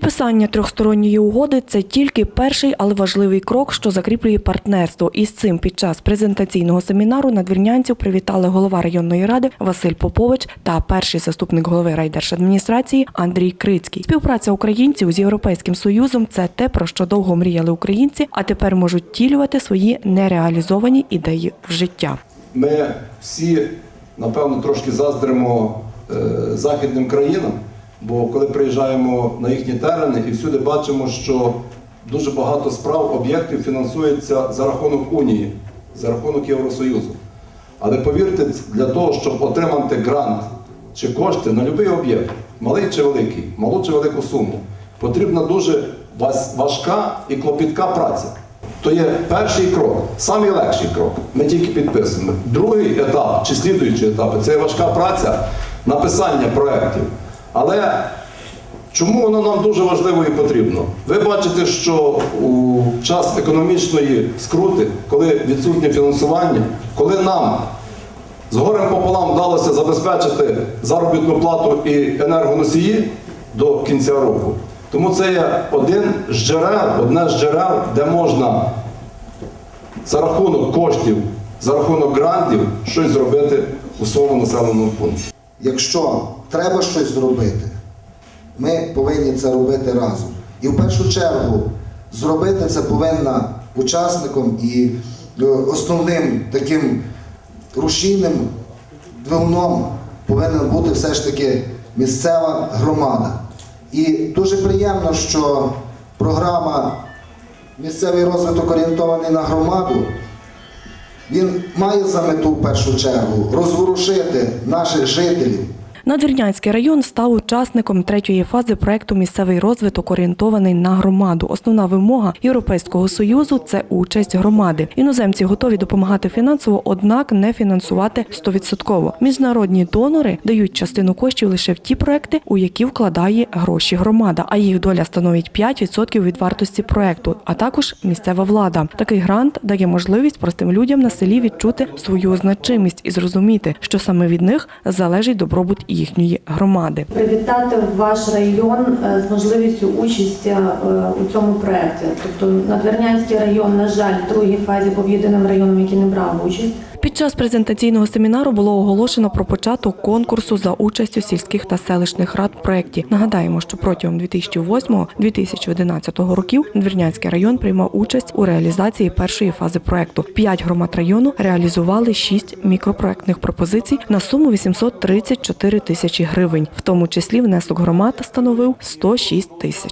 Підписання трьохсторонньої угоди це тільки перший, але важливий крок, що закріплює партнерство. І з цим під час презентаційного семінару надвірнянців привітали голова районної ради Василь Попович та перший заступник голови райдержадміністрації Андрій Крицький. Співпраця українців з Європейським Союзом це те, про що довго мріяли українці, а тепер можуть втілювати свої нереалізовані ідеї в життя. Ми всі, напевно, трошки заздримо е, західним країнам, бо коли приїжджаємо на їхні терени і всюди бачимо, що дуже багато справ об'єктів фінансується за рахунок Унії, за рахунок Євросоюзу. Але повірте, для того, щоб отримати грант чи кошти на будь-який об'єкт, малий чи великий, малу чи велику суму, потрібна дуже важка і клопітка праця. То є перший крок, самий легший крок. Ми тільки підписуємо. Другий етап чи слідуючі етапи це є важка праця написання проєктів. Але чому воно нам дуже важливо і потрібно? Ви бачите, що у час економічної скрути, коли відсутнє фінансування, коли нам з горем пополам вдалося забезпечити заробітну плату і енергоносії до кінця року. Тому це є один з джерел, одне з джерел, де можна за рахунок коштів, за рахунок грантів щось зробити у своєму населеному пункті. Якщо треба щось зробити, ми повинні це робити разом. І в першу чергу зробити це повинна учасником і е, основним таким рушійним двигуном повинна бути все ж таки місцева громада. І дуже приємно, що програма Місцевий розвиток орієнтований на громаду він має за мету в першу чергу розворушити наших жителів. Надвірнянський район став учасником третьої фази проекту Місцевий розвиток орієнтований на громаду. Основна вимога Європейського союзу це участь громади. Іноземці готові допомагати фінансово, однак не фінансувати 100%. Міжнародні донори дають частину коштів лише в ті проекти, у які вкладає гроші громада, а їх доля становить 5% від вартості проекту, а також місцева влада. Такий грант дає можливість простим людям на селі відчути свою значимість і зрозуміти, що саме від них залежить добробут їхньої громади. привітати ваш район е, з можливістю участі е, у цьому проєкті. Тобто Надвірнянський район, на жаль, в другій фазі був єдиним районом, який не брав участь. Під час презентаційного семінару було оголошено про початок конкурсу за участю сільських та селищних рад в проєкті. Нагадаємо, що протягом 2008-2011 років Двірнянський район приймав участь у реалізації першої фази проєкту. П'ять громад району реалізували шість мікропроєктних пропозицій на суму 834 тисячі гривень. В тому числі внесок громад становив 106 тисяч.